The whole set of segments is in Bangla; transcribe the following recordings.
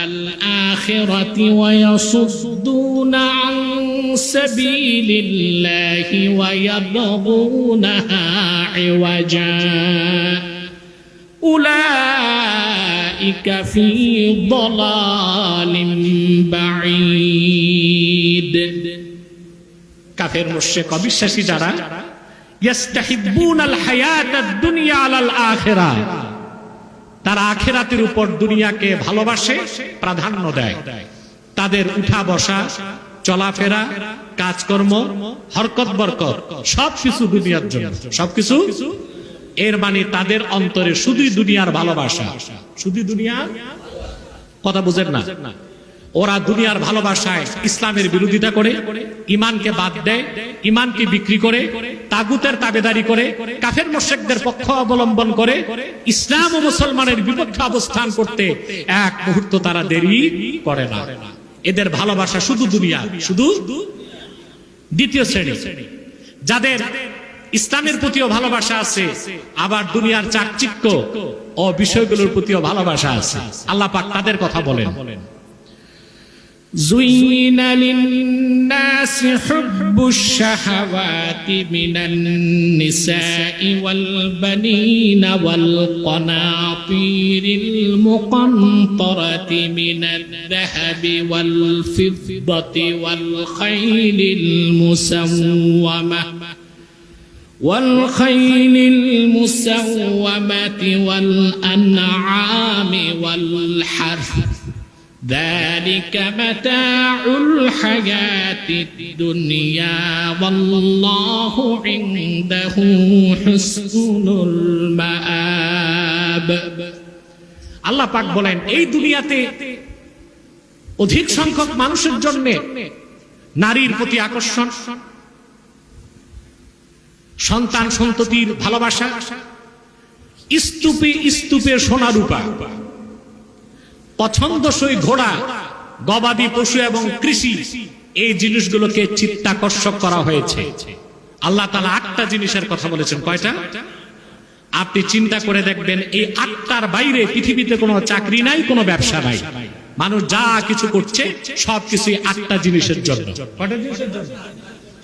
الآخرة ويصدون عن سبيل الله ويبغونها عوجا أولئك في ضلال بعيد কাফের মুশরিক অবিশ্বাসী যারা ইয়াস্তাহিব্বুনাল হায়াতাদ দুনিয়া আলাল আখিরা তারা আখেরাতের উপর দুনিয়াকে ভালোবাসে, প্রাধান্য দেয়। তাদের উঠা বসা, চলাফেরা, কাজকর্ম, হরকত বরকত, সবকিছু দুনিয়ার জন্য। সবকিছু? এর মানে তাদের অন্তরে শুধুই দুনিয়ার ভালোবাসা। শুধু দুনিয়া কথা বুঝেন না। ওরা দুনিয়ার ভালোবাসায় ইসলামের বিরোধিতা করে ইমানকে বাদ দেয় ইমানকে বিক্রি করে, তাগুতের তাবেদারি করে, কাফের মোশেকদের পক্ষ অবলম্বন করে, ইসলাম ও মুসলমানের বিপক্ষে অবস্থান করতে এক মুহূর্ত তারা দেরি করে না। এদের ভালোবাসা শুধু দুনিয়া, শুধু দ্বিতীয় শ্রেণি। যাদের ইসলামের প্রতিও ভালোবাসা আছে, আবার দুনিয়ার চাকচিক্য ও বিষয়গুলোর প্রতিও ভালোবাসা আছে। আল্লাহ পাক তাদের কথা বলেন। زين للناس حب الشهوات من النساء والبنين والقناطير المقنطرة من الذهب والفضة والخيل المسومة والخيل المسومة والأنعام والحرث ذلك متاع الحياة الدنيا والله عنده حسن المآب আল্লাহ পাক বলেন এই দুনিয়াতে অধিক সংখ্যক মানুষের জন্য নারীর প্রতি আকর্ষণ সন্তান সন্ততির ভালোবাসা স্তূপে স্তূপে সোনা রূপা পছন্দসই ঘোড়া গবাদি পশু এবং কৃষি এই জিনিসগুলোকে চিত্তাকর্ষক করা হয়েছে। আল্লাহ তালা আটটা জিনিসের কথা বলেছেন। কয়টা? আপনি চিন্তা করে দেখবেন এই আটটার বাইরে পৃথিবীতে কোনো চাকরি নাই কোনো ব্যবসা নাই। মানুষ যা কিছু করছে সব কিছুই আটটা জিনিসের জন্য। জিনিসের জন্য?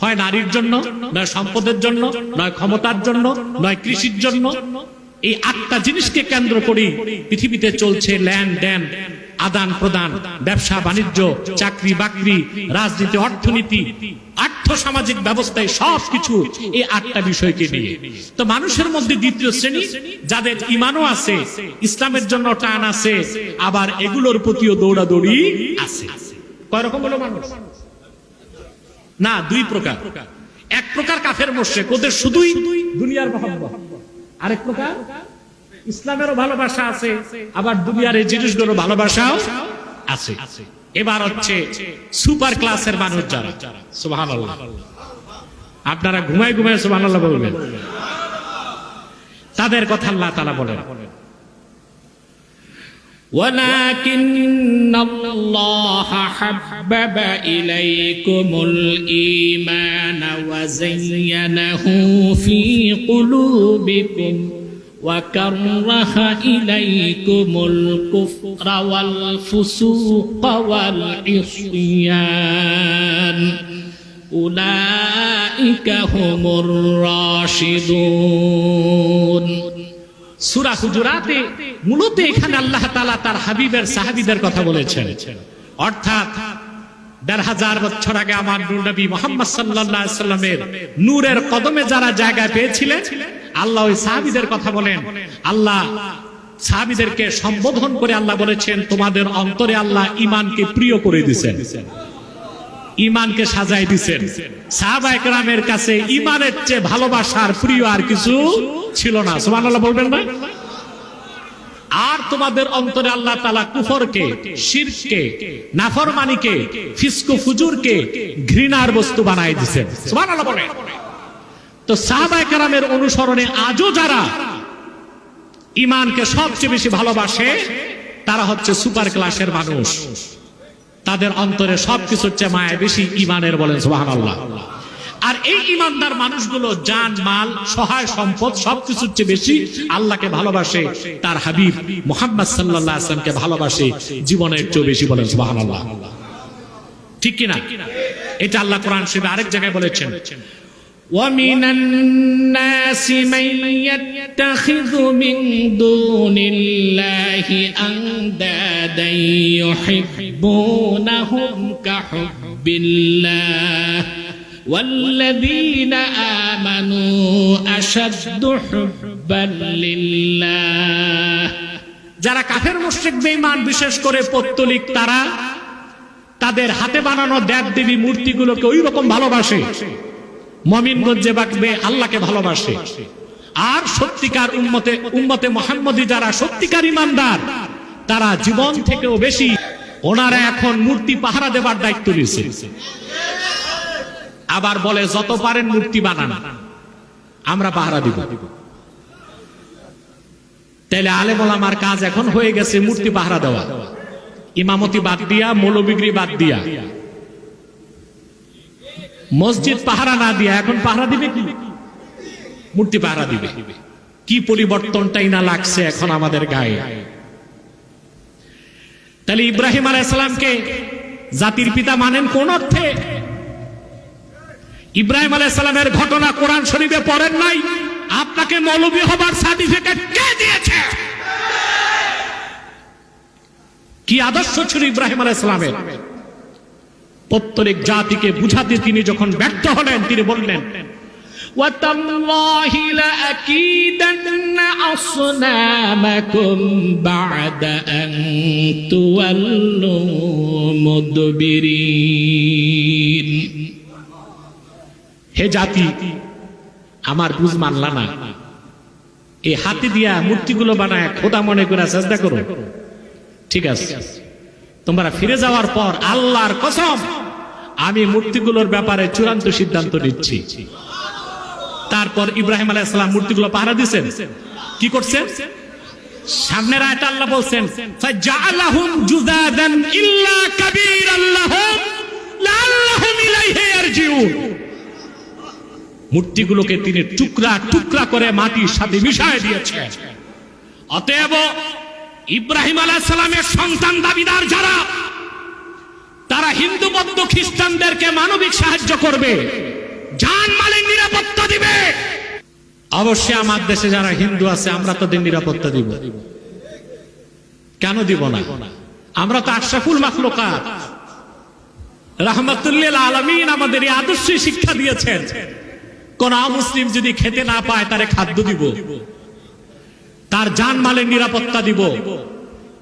হয় নারীর জন্য নয় সম্পদের জন্য নয় ক্ষমতার জন্য নয় কৃষির জন্য এই আটটা জিনিসকে কেন্দ্র করে পৃথিবীতে চলছে ল্যান্ড দেন, আদান প্রদান, ব্যবসা, বাণিজ্য, চাকরি, বাকরি, রাজনীতি, অর্থনীতি, আর্থ সামাজিক ব্যবস্থায় সব কিছু এই আটটা বিষয়কে নিয়ে। তো মানুষের মধ্যে দ্বিতীয় শ্রেণি, যাদের ইমানও আছে, ইসলামের জন্য টান আছে, আবার এগুলোর প্রতিও দৌড়াদৌড়ি আছে। কয় রকম হলো মানুষ? না, দুই প্রকার। এক প্রকার কাফের মোশেক, ওদের শুধুই দুনিয়ার মহব্বত। আরেক প্রকার? ইসলামেরও ভালোবাসা আছে, আবার দুনিয়ার এই জিনিসগুলো ভালোবাসাও আছে। এবার হচ্ছে সুপার ক্লাসের মানুষ যারা। সুবাহান আপনারা ঘুমায় ঘুমায় সুবাহান বলবেন। তাদের কথা আল্লাহ তালা বলেন। ولكن الله حبب إليكم الإيمان وزينه في قلوبكم وكره إليكم الكفر والفسوق والعصيان. أولئك هم الراشدون. সুরা হুজুরাতে মূলত এখানে আল্লাহ তালা তার হাবিবের সাহাবিদের কথা বলেছেন। অর্থাৎ দেড় হাজার বছর আগে আমার নবী মোহাম্মদ সাল্লাহ সাল্লামের নূরের কদমে যারা জায়গায় পেয়েছিলেন, আল্লাহ ওই সাহাবিদের কথা বলেন। আল্লাহ সাহাবিদেরকে সম্বোধন করে আল্লাহ বলেছেন, তোমাদের অন্তরে আল্লাহ ইমানকে প্রিয় করে দিছেন ইমানকে সাজাই দিছেন সাহাবা একরামের কাছে ইমানের চেয়ে ভালোবাসার প্রিয় আর কিছু ছিল না। সুবহানাল্লাহ বলবেন না? আর তোমাদের অন্তরে আল্লাহ তালা কুফরকে শিরকে নাফরমানিকে, ফিসকু ফুজুরকে ঘৃণার বস্তু বানাই দিছেন সুবহানাল্লাহ বলেন। তো সাহাবা একরামের অনুসরণে আজও যারা ইমানকে সবচেয়ে বেশি ভালোবাসে, তারা হচ্ছে সুপার ক্লাসের মানুষ। তাদের অন্তরে সবকিছুর চেয়ে মায়া বেশি ইমানের বলেন সুবাহান আল্লাহ আর এই ইমানদার মানুষগুলো জান মাল সহায় সম্পদ সবকিছুর চেয়ে বেশি আল্লাহকে ভালোবাসে তার হাবিব মোহাম্মদ সাল্লাহ আসলামকে ভালোবাসে জীবনের চেয়ে বেশি বলেন সুবহানাল্লাহ ঠিক কিনা এটা আল্লাহ কোরআন শরীফে আরেক জায়গায় বলেছেন ومن الناس من يتخذ من دون الله أندادا يحبونهم كحب الله والذين آمنوا أشد حبا لله যারা কাফের মুশরিক বেঈমান বিশেষ করে পত্তলিক তারা তাদের হাতে বানানো দেব দেবী মূর্তিগুলোকে ওই রকম ভালোবাসে মমিনগঞ্জে বাকবে আল্লাহকে ভালোবাসে আর সত্যিকার উম্মতে উম্মতে মোহাম্মদী যারা সত্যিকার ইমানদার তারা জীবন থেকেও বেশি ওনারা এখন মূর্তি পাহারা দেবার দায়িত্ব নিয়েছে আবার বলে, যত পারেন মূর্তি বানান। আমরা পাহারা দিব। তাহলে আলেম আমার কাজ এখন হয়ে গেছে মূর্তি পাহারা দেওয়া। ইমামতি বাদ দিয়া, মৌলবিগ্রি বাদ দিয়া। মসজিদ পাহারা না দিয়া এখন পাহারা দিবে কি? মূর্তি পাহারা দিবে। কি পরিবর্তনটাই না লাগছে এখন আমাদের গায়ে। তাহলে ইব্রাহিম আলাইসালামকে জাতির পিতা মানেন কোন অর্থে? ইব্রাহিম আলাইসালামের ঘটনা কোরআন শরীফে পড়েন নাই আপনাকে মৌলবী হবার সার্টিফিকেট কে দিয়েছে কি আদর্শ ছিল ইব্রাহিম আলাইসালামের পত্তরিক জাতিকে বুঝাতে তিনি যখন ব্যর্থ হলেন তিনি বললেন وتالله لأكيدن أصنامكم بعد أن تولوا مدبرين হে জাতি, আমার বুঝ মানলা না। এই হাতে দিয়া মূর্তিগুলো বানায় খোদা মনে করে চেষ্টা করো। ঠিক আছে। তোমরা ফিরে যাওয়ার পর আল্লাহর কসম, আমি মূর্তিগুলোর ব্যাপারে চূড়ান্ত সিদ্ধান্ত নিচ্ছি। তারপর ইব্রাহিম আলাইহিসসালাম মূর্তিগুলো পাহারা দিছেন কি করছেন? সামনের আয়াত আল্লাহ বলছেন ইল্লা ইলাইহি ইয়ারজিউন মূর্তিগুলোকে তিনি টুকরা টুকরা করে মাটির সাথে মিশায় দিয়েছে। অতএব ইব্রাহিম সালামের সন্তান দাবিদার যারা, তারা হিন্দু, বৌদ্ধ, খ্রিস্টানদেরকে মানবিক সাহায্য করবে, জান মালের নিরাপত্তা দিবে। অবশ্যই আমার দেশে যারা হিন্দু আছে, আমরা তাদের নিরাপত্তা দিব। কেন দিব না? আমরা তো আশরাফুল মাখলুকাত। রহমতুল্লিল আলমিন আমাদের এই আদর্শ শিক্ষা দিয়েছেন। কোন মুসলিম যদি খেতে না পায়, তারে খাদ্য দিব। তার জান মালের নিরাপত্তা দিব।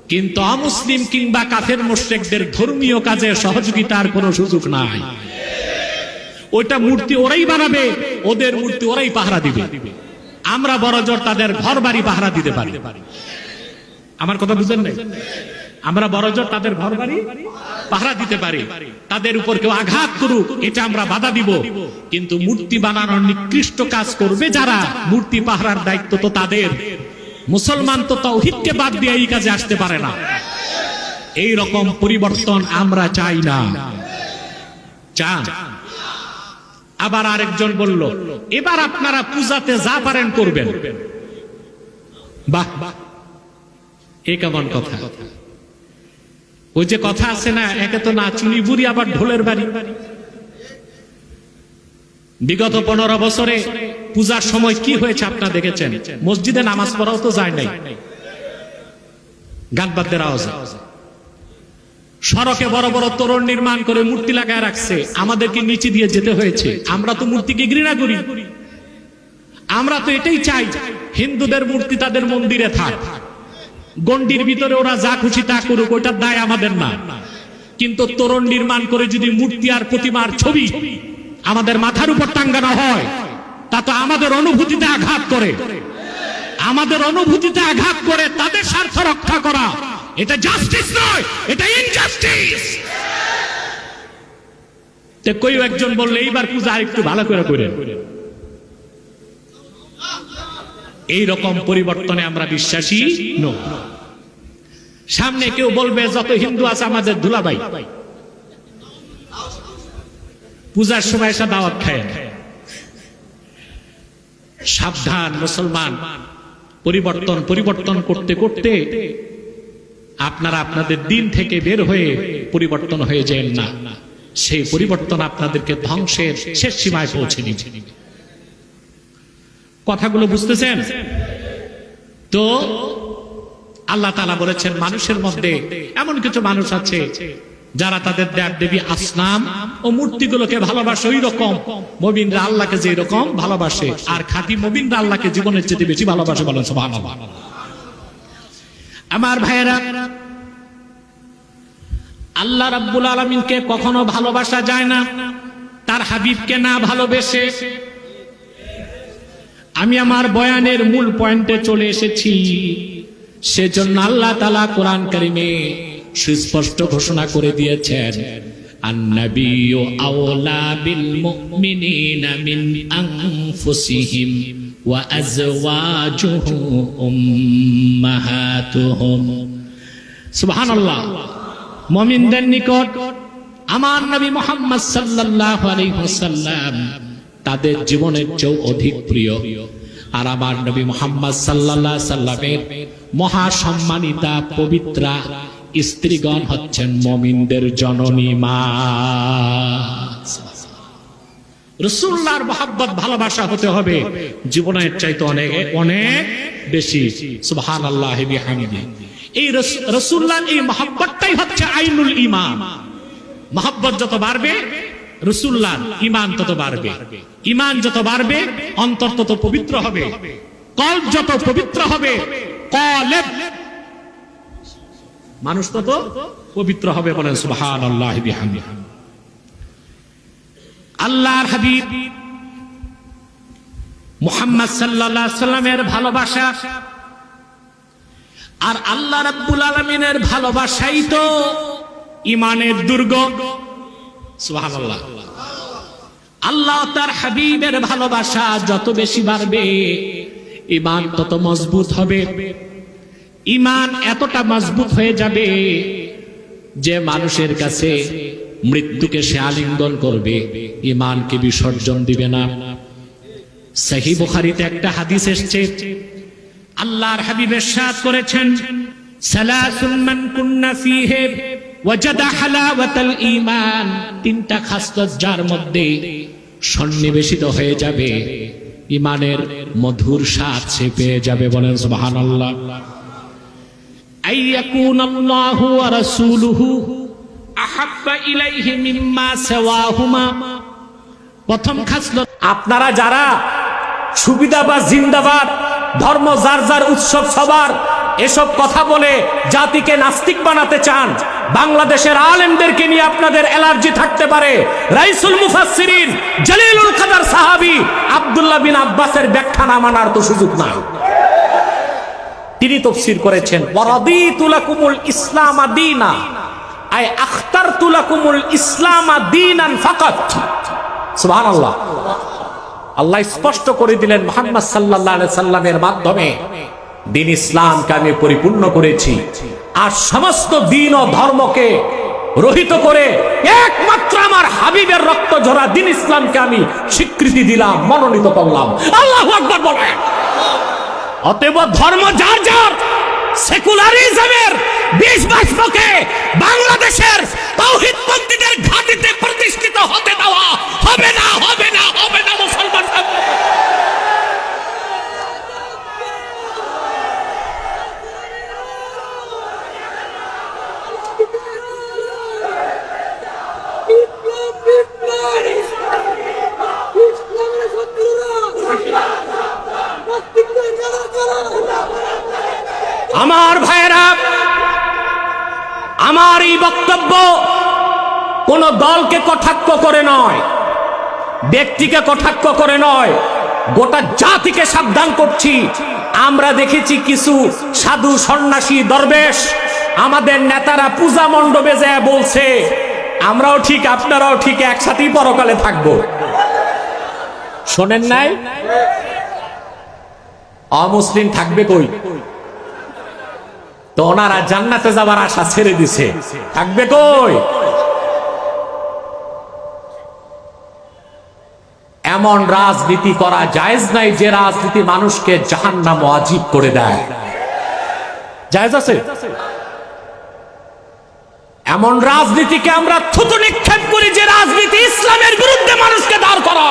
কিন্তু অমুসলিম কিংবা কাফের মোশেকদের ধর্মীয় কাজে সহযোগিতার কোনো সুযোগ নাই। ওইটা মূর্তি ওরাই বানাবে, ওদের মূর্তি ওরাই পাহারা দিবে। আমরা বড়জোর তাদের ঘর বাড়ি পাহারা দিতে পারি। আমার কথা বুঝেন নাই? আমরা বড়জোর তাদের ঘর বাড়ি, পাহারা দিতে পারি। তাদের উপর কেউ আঘাত করুক, এটা আমরা বাধা দিব। কিন্তু মূর্তি বানানোর নিকৃষ্ট কাজ করবে যারা? মূর্তি পাহারার দায়িত্ব তো তাদের। মুসলমান তো তৌহিদকে বাদ দিয়ে এই কাজে আসতে পারে না। এই রকম পরিবর্তন আমরা চাই না। চান আবার আরেকজন বলল, এবার আপনারা পূজাতে যা পারেন করবেন। বাহ বাহ। এ কেমন কথা। ওই যে কথা আছে না, একে তো না চুনি, বুড়ি আবার ঢোলের বাড়ি। বিগত পনেরো বছরে পূজার সময় কি হয়েছে আপনারা দেখেছেন? মসজিদে নামাজ পড়াও তো যায় নাই। গান বাদ্যের সড়কে বড় বড় তোরণ নির্মাণ করে মূর্তি লাগায় রাখছে। আমাদেরকে নিচে দিয়ে যেতে হয়েছে। আমরা তো মূর্তিকে ঘৃণা করি। আমরা তো এটাই চাই, হিন্দুদের মূর্তি তাদের মন্দিরে থাক। গন্ডির ভিতরে ওরা যা খুশি তা করুক, ওইটার দায় আমাদের না। কিন্তু তোরণ নির্মাণ করে যদি মূর্তি আর প্রতিমার ছবি আমাদের মাথার উপর টাঙ্গানো হয়, তা তো আমাদের অনুভূতিতে আঘাত করে। আমাদের অনুভূতিতে আঘাত করে তাদের স্বার্থ রক্ষা করা। এটা জাস্টিস নয়, এটা ইনজাস্টিস কেউ একজন বললে, এইবার পূজা আরেকটু ভালো করে করে এই রকম পরিবর্তনে আমরা বিশ্বাসী নই। সামনে কেউ বলবে, যত হিন্দু আছে আমাদের দুলাভাই। পূজার সময় এসে দাওয়াত খায়। সাবধান, মুসলমান। পরিবর্তন পরিবর্তন করতে করতে আপনারা আপনাদের দিন থেকে বের হয়ে পরিবর্তন হয়ে যান না। সেই পরিবর্তন আপনাদেরকে ধ্বংসের শেষ সীমায় পৌঁছে দিচ্ছে কথাগুলো বুঝতেছেন? তো আল্লাহ তালা বলেছেন, মানুষের মধ্যে এমন কিছু মানুষ আছে যারা তাদের দেব দেবী আসনাম ও মূর্তিগুলোকে ভালোবাসে ওই রকম মবিনরা আল্লাহকে যে রকম ভালোবাসে, আর খাঁটি মবিনরা আল্লাহকে জীবনের চেয়ে বেশি ভালোবাসে বলেন আমার ভাইয়েরা, আল্লাহ রাব্বুল আলমিনকে কখনো ভালোবাসা যায় না, তার হাবিবকে না ভালোবেসে। আমি আমার বয়ানের মূল পয়েন্টে চলে এসেছি সেজন্য আল্লাহ তালা কোরআন কারিমে সুস্পষ্ট ঘোষণা করে দিয়েছেন النبي أولى بالمؤمنين من أنفسهم وأزواجه أمهاتهم সুবহান আল্লাহ মমিনদের নিকট আমার নবী মোহাম্মদ সাল্লাল্লাহু আলাইহি ওয়াসাল্লাম তাদের জীবনের চেয়েও অধিক প্রিয়। আর আমার নবী মোহাম্মদ সাল্লাল্লাহু সাল্লামের মহা সম্মানিতা পবিত্রা স্ত্রীগণ হচ্ছেন মমিনদের জননী মা। রসুল্লাহর মহাব্বত, ভালোবাসা হতে হবে। জীবনের চাইতে অনেক অনেক বেশি। আল্লাহ এই রসুল্লাহ এই মহাব্বতটাই হচ্ছে আইনুল ইমান মহাব্বত যত বাড়বে রসুল্লাহ ইমান তত বাড়বে। ইমান যত বাড়বে, অন্তর তত পবিত্র হবে। কল যত পবিত্র হবে মানুষ তত পবিত্র হবে বলেন আল্লাহ আল্লাহর হাবিব মুহাম্মদ আলাইহি সাল্লামের ভালোবাসা আর আল্লাহ রাব্বুল আলামিনের ভালোবাসাই তো ইমানের দুর্গ। সুবহানাল্লাহ। আল্লাহ তার হাবিবের ভালোবাসা যত বেশি বাড়বে ইমান তত মজবুত হবে। ইমান এতটা মজবুত হয়ে যাবে যে মানুষের কাছে মৃত্যুকে সে আলিঙ্গন করবে ইমানকে বিসর্জন দিবে না। সহি বুখারিতে একটা হাদিস এসছে, আল্লাহর হাবিবের সাথ করেছেন তিনটা খাসলত যার মধ্যে সন্নিবেশিত হয়ে যাবে। ইমানের মধুর স্বাদ সে পেয়ে যাবে বলেন আইয়াকুন আল্লাহু প্রথম খাসলত আপনারা যারা সুবিধা বা জিন্দাবাদ, ধর্ম যার যার উৎসব সবার এসব কথা বলে জাতিকে নাস্তিক বানাতে চান। বাংলাদেশের আলেমদেরকে নিয়ে আপনাদের অ্যালার্জি থাকতে পারে। রাইসুল মুফাসসিরিন জলিলুল কাদার সাহাবী আব্দুল্লাহ বিন আব্বাসের ব্যাখ্যা না মানার তো সুযোগ না তিনি তফসির করেছেন ইসলাম ইসলাম আল্লাহ স্পষ্ট করে দিলেন মোহাম্মদ আলাইহি সাল্লামের মাধ্যমে দিন ইসলামকে আমি পরিপূর্ণ করেছি। আর সমস্ত দিন ও ধর্মকে রহিত করে একমাত্র আমার হাবিবের রক্ত ঝরা দিন ইসলামকে আমি স্বীকৃতি দিলাম, মনোনীত করলাম। আল্লাহু আকবার বলেন। অতএব ধর্ম যার যার, সেকুলারিজমের বিষ বাষ্পকে বাংলাদেশের তৌহিদপন্থীদের ঘাটিতে প্রতিষ্ঠিত হতে দেওয়া হবে না হবে না হবে না মুসলমান বিপ্লব বিপ্লব ইসলামের শত্রুরা নাস্তিকদের যারা যারা আমার ভাইয়েরা আমার এই বক্তব্য কোন দলকে কটাক্ষ করে নয়। ব্যক্তিকে কটাক্ষ করে নয়। গোটা জাতিকে সাবধান করছি। আমরা দেখেছি কিছু সাধু সন্ন্যাসী দরবেশ আমাদের নেতারা পূজা মণ্ডপে যায় বলছে, আমরাও ঠিক, আপনারাও ঠিক, একসাথেই পরকালে থাকব। শোনেন নাই? অমুসলিম থাকবে কই? তো ওনারা জান্নাতে যাবার আশা ছেড়ে দিছে। থাকবে কই? এমন রাজনীতি করা জায়েজ নাই যে রাজনীতি মানুষকে জাহান্নাম অজীব করে দেয়। জায়েজ আছে? এমন রাজনীতিকে আমরা থুতু নিক্ষেপ করি যে রাজনীতি ইসলামের বিরুদ্ধে মানুষকে দাঁড় করা।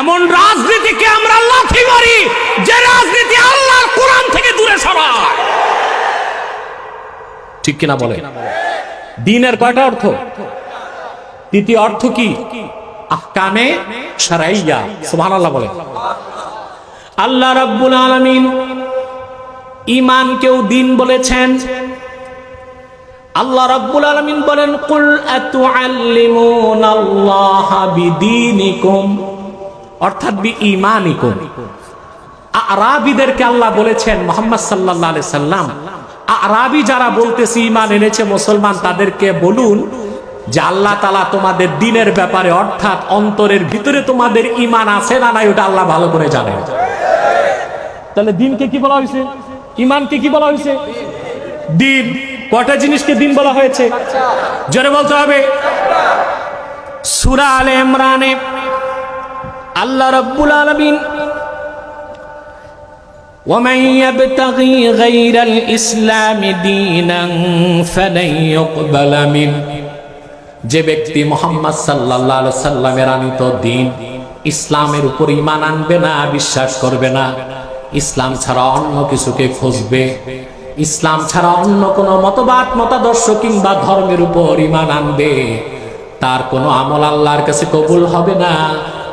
এমন রাজনীতিকে আমরা লাথি মারি যে রাজনীতি আল্লাহর কোরআন থেকে দূরে সরায়। ঠিক কিনা বলে দিনের কয়টা অর্থ? তৃতীয় অর্থ কি? আহকামে সারাইয়া, সুবহানাল্লাহ বলে। আল্লাহ রাব্বুল আলামিন ঈমানকেও দিন বলেছেন। আল্লাহ রাব্বুল আলামিন বলেন, কুল আতুআল্লিমুনাল্লাহা বিদীনিকুম অর্থাৎ বি ঈমানিকুম আরাবিদেরকে আল্লাহ বলেছেন, মোহাম্মদ সাল্লাল্লাহু আলাইহি সাল্লাম আরাবি যারা বলতেছে ঈমান এনেছে মুসলমান, তাদেরকে বলুন যে আল্লাহ তালা তোমাদের দিনের ব্যাপারে অর্থাৎ অন্তরের ভিতরে তোমাদের ঈমান আছে না নাই ওটা আল্লাহ ভালো করে জানেন তাহলে দিনকে কি বলা হয়েছে ঈমানকে কি বলা হয়েছে দিন কটা জিনিসকে দিন বলা হয়েছে জোরে বলতে হবে সূরা আলে ইমরানে আল্লাহ রাব্বুল আলামিন ومن يبتغي غير الإسلام دينا فلن يقبل منه যে ব্যক্তি মোহাম্মদ আলাইহি সাল্লামের আনিত দিন ইসলামের উপর ঈমান আনবে না, বিশ্বাস করবে না, ইসলাম ছাড়া অন্য কিছুকে খুঁজবে। ইসলাম ছাড়া অন্য কোনো মতবাদ, মতাদর্শ কিংবা ধর্মের উপর ইমান আনবে। তার কোনো আমল আল্লাহর কাছে কবুল হবে না,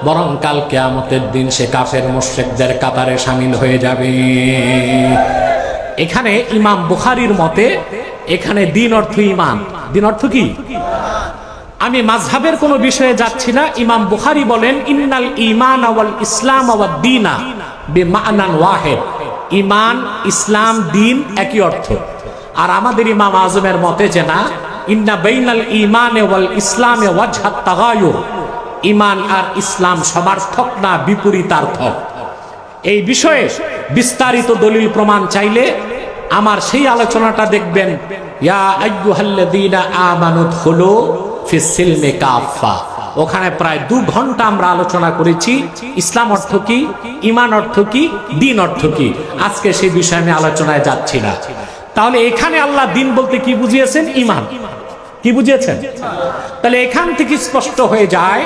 বরং কাল কেয়ামতের দিন সে কাফের মোশেকদের কাতারে সামিল হয়ে যাবে। এখানে ইমাম বুখারির মতে, এখানে দিন অর্থ ইমান দিন অর্থ কি? আমি মাঝহাবের কোনো বিষয়ে যাচ্ছি না। ইমাম বুখারি বলেন, ইন্নাল ইমান আওয়াল ইসলাম আওয়াল দিনা বেমানান ওয়াহেদ। ইমান ইসলাম দিন একই অর্থ। আর আমাদের ইমাম আজমের মতে যে না, ইন্না বেইনাল ইমান ওয়াল ইসলামে ওয়াজহাত তাগায়ুর। ইমান আর ইসলাম সমার্থক না বিপরীতার্থক এই বিষয়ে বিস্তারিত দলিল প্রমাণ চাইলে আমার সেই আলোচনাটা দেখবেন। ইয়া আইয়ুহাল্লাযীনা আমানুদখুলু ফিস সিলমি কাফা ওখানে প্রায় দু ঘণ্টা আমরা আলোচনা করেছি, ইসলাম অর্থ কি, ইমান অর্থ কি, দিন অর্থ কি। আজকে সেই বিষয়ে আমি আলোচনায় যাচ্ছি না। তাহলে এখানে আল্লাহ দিন বলতে কি বুঝিয়েছেন? ইমান। কি বুঝিয়েছেন? তাহলে এখান থেকে স্পষ্ট হয়ে যায়,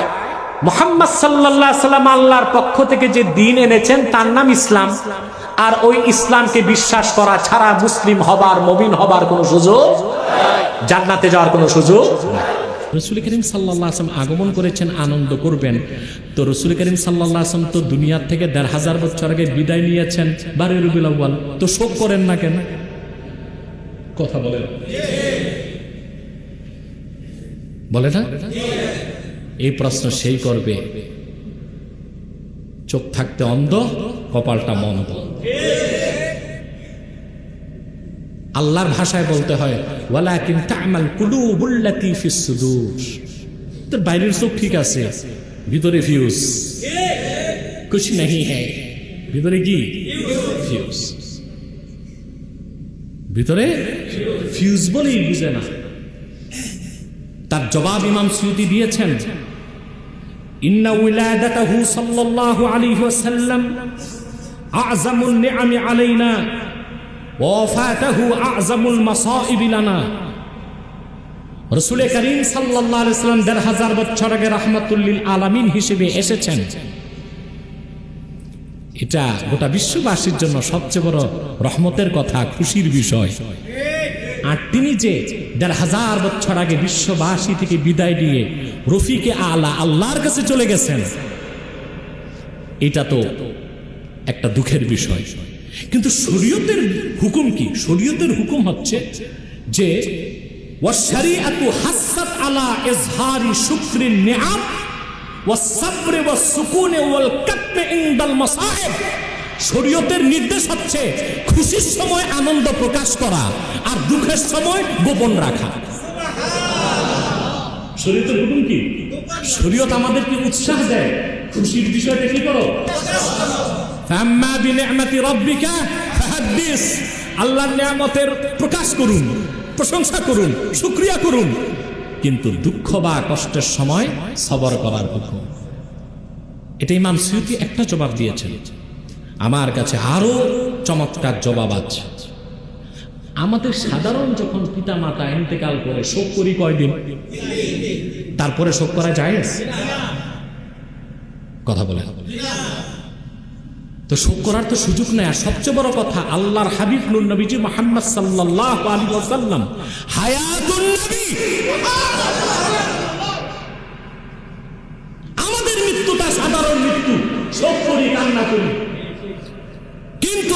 মোহাম্মদ সাল্লাহ সাল্লাম আল্লাহর পক্ষ থেকে যে দিন এনেছেন, তার নাম ইসলাম। আর ওই ইসলামকে বিশ্বাস করা ছাড়া মুসলিম হবার মবিন হবার কোনো সুযোগ জান্নাতে যাওয়ার কোনো সুযোগ রসুল করিম সাল্লাহ আসলাম আগমন করেছেন, আনন্দ করবেন। তো রসুল করিম সাল্লাহ আসলাম তো দুনিয়ার থেকে দেড় হাজার বছর আগে বিদায় নিয়েছেন বারে রবিউল আউ্বাল তো শোক করেন না কেন? কথা বলেন। বলে না? এই প্রশ্ন সেই করবে। চোখ থাকতে অন্ধ, কপালটা মন্দ আল্লাহর ভাষায় বলতে হয় ওয়ালা কিন্তু আমাল কুলুবুল্লাতি ফিসুদুর তোর বাইরের চোখ ঠিক আছে, ভিতরে ফিউজ কুছ নেই হ্যাঁ ভিতরে কি? ফিউজ ভিতরে ফিউজ বলেই বুঝে না। তার জবাব ইমাম সুদি দিয়েছেন, ইন্না উলাদাতাহু সাল্লাল্লাহু আলাইহি ওয়াসাল্লাম আযমুন নিআমি আলাইনা ওয়াফাতাহু আ'জামুল মাসাইব লানা। রাসূল করিম সাল্লাল্লাহু আলাইহি সাল্লাম দেড় হাজার বছর আগে রাহমাতুল্লিল আলামিন হিসেবে এসেছেন। এটা গোটা বিশ্ববাসীর জন্য সবচেয়ে বড় রহমতের কথা, খুশির বিষয়। আর তিনি যে দেড় হাজার বছর আগে বিশ্ববাসী থেকে বিদায় নিয়ে রফিকে আলা আল্লাহর কাছে চলে গেছেন, এটা তো একটা দুঃখের বিষয়। কিন্তু শরীয়তের হুকুম কি? শরীয়তের হুকুম হচ্ছে যে শরীয়তের নির্দেশ হচ্ছে খুশির সময় আনন্দ প্রকাশ করা আর দুঃখের সময় গোপন রাখা। শরীয়তের হুকুম কি? শরীয়ত আমাদেরকে উৎসাহ দেয়। খুশির বিষয়টা কি করো? ফাম্মা বিনিআমাতি রাব্বিকা ফাহাদ্দিস। আল্লাহর নিয়ামতের প্রকাশ করুন, প্রশংসা করুন, শুকরিয়া করুন। কিন্তু দুঃখ বা কষ্টের সময় সবর করার হুকুম এটা ইমাম সুয়ুতি একটা জবাব দিয়েছেন। আমার কাছে আরও চমৎকার জবাব আছে। আমাদের সাধারণ যখন পিতা মাতা ইন্তেকাল করে শোক করি কয়দিন? তারপরে শোক করা যায় কথা বলে তো শোক করার তো সুযোগ নেই। আর সবচেয়ে বড় কথা, আল্লাহর হাবিব নুর নবীজি মোহাম্মদ হায়াতুন নবী। আমাদের মৃত্যুটা সাধারণ মৃত্যু, শোক করি, কান্না করি। কিন্তু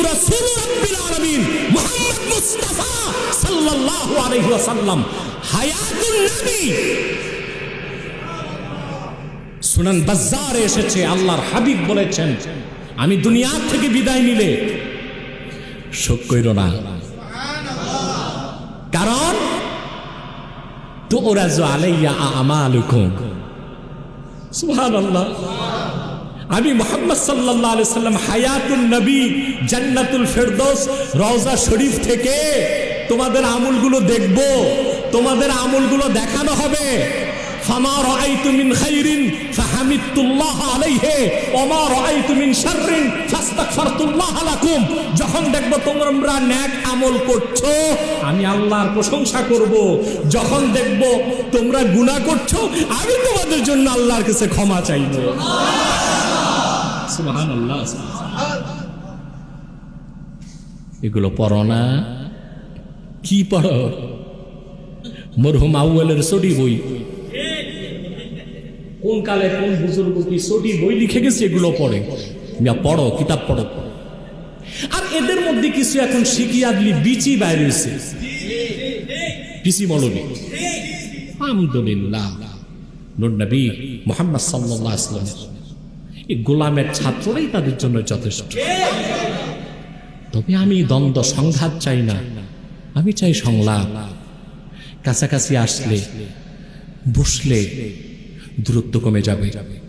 বাজারে এসেছে, আল্লাহর হাবিব বলেছেন আমি দুনিয়ার থেকে বিদায় নিলে শোক কইর না। কারণ তো ওরা আলাইয়া আমালুকুম। সুবহানাল্লাহ। আমি মোহাম্মদ সাল্লাল্লাহু আলাইহি সাল্লাম হায়াতুন নবী জান্নাতুল ফেরদৌস রওজা শরীফ থেকে তোমাদের আমলগুলো দেখব, তোমাদের আমলগুলো দেখানো হবে। ফামা রাআইতু মিন খাইরিন যখন তোমরা নেক আমল করছ, আমি আল্লাহর প্রশংসা করব। যখন দেখব তোমরা গুনাহ করছ, আমি তোমাদের জন্য আল্লাহর কাছে ক্ষমা চাইব। এগুলো পড়ো না। কি পড়ো? মরহুম আউয়ালের সটি বই। কোন কালে কোন বুজুর্গ কি সটি বই লিখে গেছে এগুলো পড়ে? যা পড়ো, কিতাব পড়ো। আর এদের মধ্যে কিছু এখন শিখিয়া দিলি বিচি বাইরে হয়েছে পিসি মৌলবী আলহামদুলিল্লাহ। নবী মোহাম্মদ সাল্লাল্লাহু আলাইহি ওয়াসাল্লাম। এই গোলামের ছাত্ররাই তাদের জন্য যথেষ্ট। তবে আমি দ্বন্দ্ব, সংঘাত চাই না। আমি চাই সংলাপ। কাছাকাছি আসলে, বসলে দূরত্ব কমে যাবে।